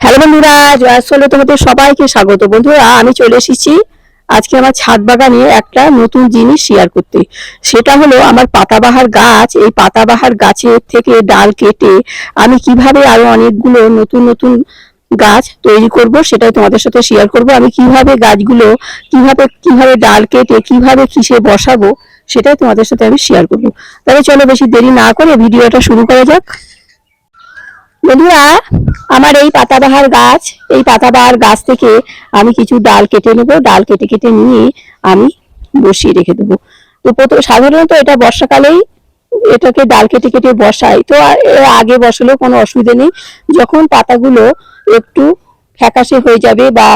Hello বন্ধুরা জয়াসলে তোমাদের সবাইকে স্বাগত। বন্ধুরা, আমি চলে এসেছি আজকে আমার ছাদ বাগানে একটা নতুন জিনিস শেয়ার করতে। সেটা হলো আমার পাতাবাহার গাছ। এই পাতাবাহার গাছের থেকে ডাল কেটে আমি কীভাবে আরও অনেকগুলো নতুন নতুন গাছ তৈরি করব সেটাই তোমাদের সাথে শেয়ার করব। আমি কীভাবে গাছগুলো, কীভাবে কীভাবে ডাল কেটে, কীভাবে কিসে বসাবো সেটাই তোমাদের সাথে আমি শেয়ার করব। তবে চলো বেশি দেরি না করে ভিডিওটা শুরু করা যাক। বন্ধুরা, আমার এই পাতাবাহার গাছ, এই পাতাবাহার গাছ থেকে আমি কিছু ডাল কেটে নেব। ডাল কেটে কেটে নিয়ে আমি বসিয়ে রেখে দেবো। তো প্রথম সাধারণত এটা বর্ষাকালেই এটাকে ডাল কেটে কেটে বসাই। তো এর আগে বসলেও কোনো অসুবিধা নেই। যখন পাতাগুলো একটু ফ্যাকাশে হয়ে যাবে বা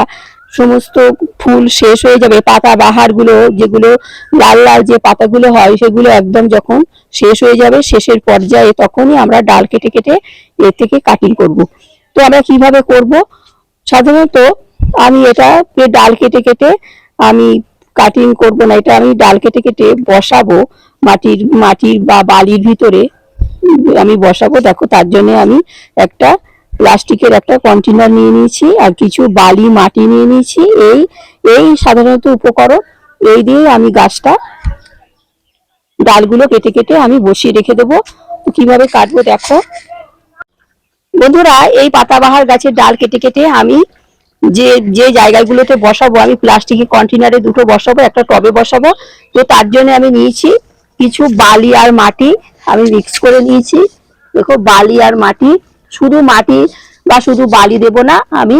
সমস্ত ফুল শেষ হয়ে যাবে। পাতা বাহারগুলো যেগুলো লাল লাল যে পাতাগুলো হয়, সেগুলো একদম যখন শেষ হয়ে যাবে, শেষের পর্যায়ে তখনই আমরা ডাল কেটে কেটে এর থেকে কাটিং করব। তো আমরা কীভাবে করব? সাধারণত আমি এটা ডাল কেটে কেটে আমি কাটিং করব না, এটা আমি ডাল কেটে কেটে বসাবো মাটির মাটির বা বালির ভিতরে। আমি বসাবো, দেখো তার জন্য আমি একটা প্লাস্টিকের একটা কন্টেনার নিয়ে নিয়েছি আর কিছু বালি, মাটি নিয়ে নিয়েছি। এই এই সাধারণত উপকরণ, এই দিয়ে আমি গাছটা, ডালগুলো কেটে কেটে আমি বসিয়ে রেখে দেবো। কীভাবে কাটবো দেখো। বন্ধুরা, এই পাতাবাহার গাছের ডাল কেটে কেটে আমি যে যে জায়গাগুলোতে বসাবো, আমি প্লাস্টিকের কন্টেনারে দুটো বসাবো, একটা টবে বসাবো। তো তার জন্য আমি নিয়েছি কিছু বালি আর মাটি, আমি মিক্স করে নিয়েছি। দেখো, বালি আর মাটি শুধু মাটি বা শুধু বালি দেব না, আমি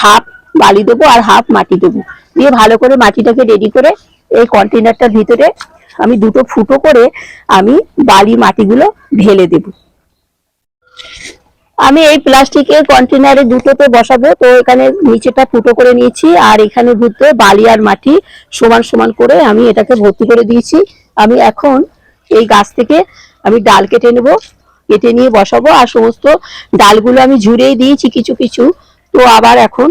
হাফ বালি দেবো আর হাফ মাটি দেবো। দিয়ে ভালো করে মাটিটাকে রেডি করে এই কন্টেনারটার ভিতরে আমি দুটো ফুটো করে আমি বালি মাটিগুলো ঢেলে দেবো। আমি এই প্লাস্টিকের কন্টেনারে দুটোতে বসাবো, তো এখানে নিচেটা ফুটো করে নিয়েছি আর এখানে ভিতরে বালি আর মাটি সমান সমান করে আমি এটাকে ভর্তি করে দিয়েছি। আমি এখন এই গাছ থেকে আমি ডাল কেটে নেব। কেটে নিয়ে বসাবো আর সমস্ত ডালগুলো আমি ঝুড়েই দিয়েছি কিছু কিছু। তো আবার এখন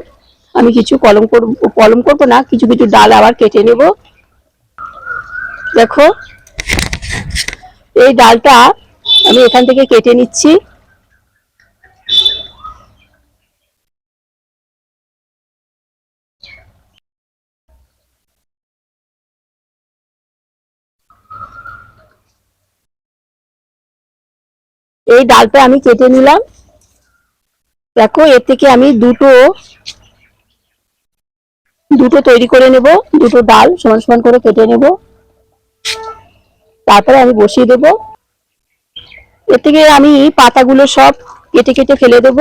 আমি কিছু কলম করব কলম করব না, কিছু কিছু ডাল আবার কেটে নেব। দেখো, এই ডালটা আমি এখান থেকে কেটে নিচ্ছি। এই ডালটা আমি কেটে নিলাম। দেখো, এর থেকে আমি দুটো দুটো তৈরি করে নেব। দুটো ডাল সমান সমান করে কেটে নেব। তারপরে আমি বসিয়ে দেব। এর থেকে আমি পাতাগুলো সব কেটে কেটে ফেলে দেব।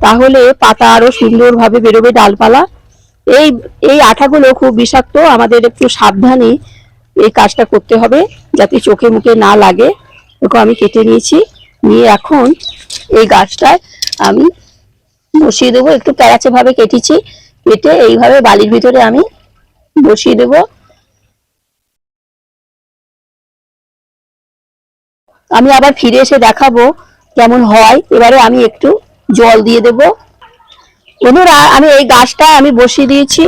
তাহলে পাতা আরও সুন্দরভাবে বেরোবে ডালপালা। এই এই আঠাগুলো খুব বিষাক্ত, আমাদের একটু সাবধানে এই কাজটা করতে হবে, যাতে চোখে মুখে না লাগে। দেখো, আমি কেটে নিয়েছি। নিয়ে এখন এই গাছটায় আমি বসিয়ে দেবো। একটু প্যারাচে ভাবে কেটেছি। কেটে এইভাবে বালির ভিতরে আমি বসিয়ে দেব। আমি আবার ফিরে এসে দেখাবো কেমন হয়। এবারে আমি একটু জল দিয়ে দেব। বন্ধুরা, আমি এই গাছটা আমি বসিয়ে দিয়েছি।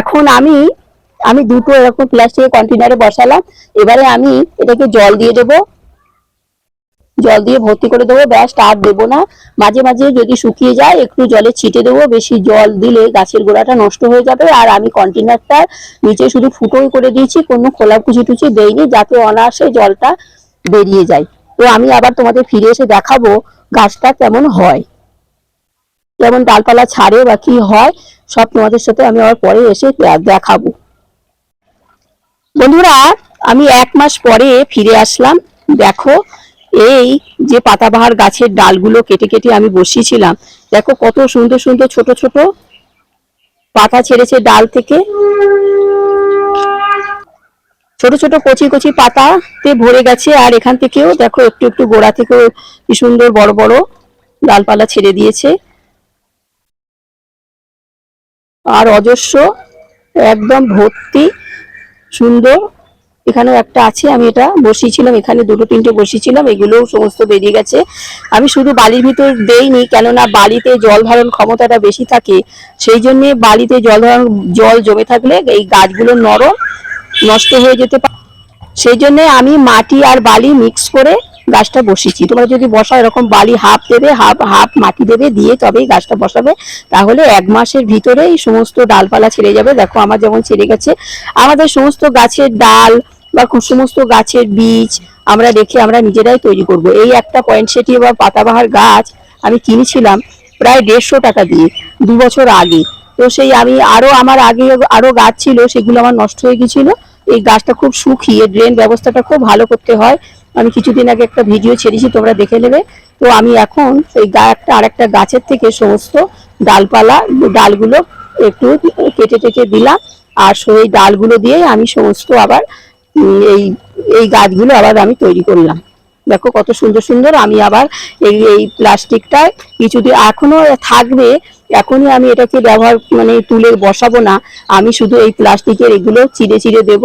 এখন আমি আমি দুটো এরকম প্লাস্টিকের কন্টেনারে বসালাম। এবারে আমি এটাকে জল দিয়ে দেবো। জল দিয়ে ভর্তি করে দেবো, ব্যাস, আর দেবো না। মাঝে মাঝে যদি শুকিয়ে যায়, একটু জলে ছিটে দেবো, বেশি জল দিলে গাছের গোড়াটা নষ্ট হয়ে যাবে। আর আমি কন্টেনারটা নিচে শুধু ফুটোই করে দিয়েছি, কোনো খোলা কুচি টুচি দেইনি, যাতে অনায়াসে জলটা বেরিয়ে যায়। তো আমি আবার তোমাদের ফিরে এসে দেখাবো গাছটা কেমন হয়। কেমন ডালপালা ছাড়ে বা কি হয়, সব তোমাদের সাথে আমি আবার পরে এসে দেখাবো। বন্ধুরা, আমি এক মাস পরে ফিরে আসলাম। দেখো এই যে পাতাবাহার গাছের ডালগুলো কেটে কেটে আমি বসিয়েছিলাম, দেখো কত সুন্দর সুন্দর ছোট ছোট পাতা ছেড়েছে ডাল থেকে। ছোট ছোট কচি কচি পাতাতে ভরে গেছে, আর এখান থেকেও দেখো একটু একটু গোড়া থেকেও কি সুন্দর বড় বড় ডালপালা ছেড়ে দিয়েছে। আর অজস্র, একদম ভর্তি সুন্দর এখানেও একটা আছে, আমি এটা বসিয়েছিলাম, এখানে দুটো তিনটে বসিয়েছিলাম, এগুলোও সমস্ত বেরিয়ে গেছে। আমি শুধু বালির ভিতর দেইনি, কেননা বালিতে জল ধারণ ক্ষমতাটা বেশি থাকে, সেই জন্যে বালিতে জল ধারণ, জল জমে থাকলে এই গাছগুলো নরম, নষ্ট হয়ে যেতে পারে। সেই জন্য আমি মাটি আর বালি মিক্স করে গাছটা বসিয়েছি। তোমরা যদি বসাও, এরকম বালি হাফ দেবে, হাফ হাফ মাটি দেবে, দিয়ে তবেই গাছটা বসাবে। তাহলে এক মাসের ভিতরেই সমস্ত ডালপালা ছেড়ে যাবে। দেখো আমার যেমন ছেড়ে গেছে। আমাদের সমস্ত গাছের ডাল বা সমস্ত গাছের বীজ আমরা রেখে আমরা নিজেরাই তৈরি করব। এই একটা পয়েন্ট সেটি বা পাতাবাহার গাছ আমি কিনেছিলাম প্রায় দেড়শো টাকা দিয়ে দু বছর আগে। তো সেই আমি আরও আমার আগে আরও গাছ ছিল, সেগুলো আমার নষ্ট হয়ে গেছিল এই গাছটা খুব শুকিয়ে ড্রেন ব্যবস্থাটা খুব ভালো করতে হয়। আমি কিছুদিন আগে একটা ভিডিও ছেড়েছি, তোমরা দেখে নেবে। তো আমি এখন এই একটা আরেকটা গাছের থেকে সমস্ত ডালপালা, ডালগুলো একটু কেটে কেটে দিলাম। আর সেই ডালগুলো দিয়ে আমি সমস্ত আবার এই এই গাছগুলো আবার আমি তৈরি করলাম। দেখো কত সুন্দর সুন্দর আমি আবার এই এই প্লাস্টিকটা কিছুদিন এখনও থাকবে, এখনই আমি এটাকে ব্যবহার মানে তুলে বসাবো না। আমি শুধু এই প্লাস্টিকের এগুলো চিড়ে চিড়ে দেব,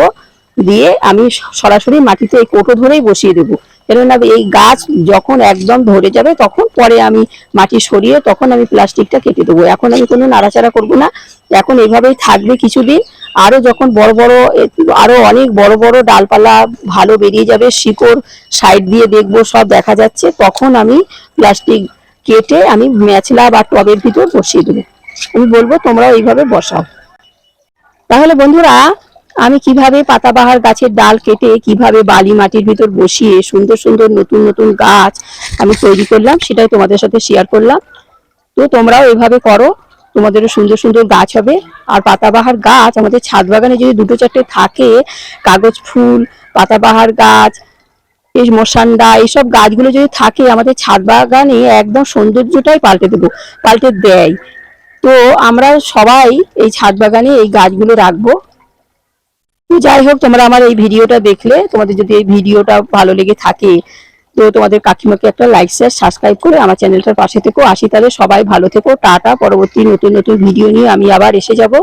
দিয়ে আমি সরাসরি মাটিতে এই কোটো ধরেই বসিয়ে দেবো। কেননা এই গাছ যখন একদম ধরে যাবে তখন পরে আমি মাটি সরিয়ে তখন আমি প্লাস্টিকটা কেটে দেবো। এখন আমি কোনো নাড়াচাড়া করব না। এখন এইভাবেই থাকবে কিছুদিন। আরও যখন বড় বড় এ- আরও অনেক বড় বড় ডালপালা ভালো বেরিয়ে যাবে, শিকড় সাইড দিয়ে দেখব, সব দেখা যাচ্ছে, তখন আমি প্লাস্টিক কেটে আমি ম্যাচলা বা টবের ভিতর বসিয়ে দেবো। আমি বলব তোমরা এইভাবে বসাও। তাহলে বন্ধুরা আমি কীভাবে পাতাবাহার গাছের ডাল কেটে কীভাবে বালি মাটির ভিতর বসিয়ে সুন্দর সুন্দর নতুন নতুন গাছ আমি তৈরি করলাম, সেটাই তোমাদের সাথে শেয়ার করলাম। তো তোমরাও এভাবে করো, তোমাদেরও সুন্দর সুন্দর গাছ হবে। আর পাতাবাহার গাছ আমাদের ছাদ বাগানে যদি দুটো চারটে থাকে, কাগজ ফুল, পাতাবাহার গাছ, এই মশান্ডা, এইসব গাছগুলো যদি থাকে, আমাদের ছাদ বাগানে একদম সৌন্দর্যটাই পাল্টে দেবো, পাল্টে দেয়। তো আমরা সবাই এই ছাদ বাগানে এই গাছগুলো রাখব। তো যাই হোক, তোমরা আমার এই ভিডিওটা দেখলে, তোমাদের যদি এই ভিডিওটা ভালো লেগে থাকে, তো তোমাদের কাকিমাকে একটা লাইক শেয়ার সাবস্ক্রাইব করে আমার চ্যানেলটার পাশে থেকো। আসি তাহলে সবাই ভালো থেকো। টাটা, পরবর্তী নতুন নতুন ভিডিও নিয়ে আমি আবার এসে যাব।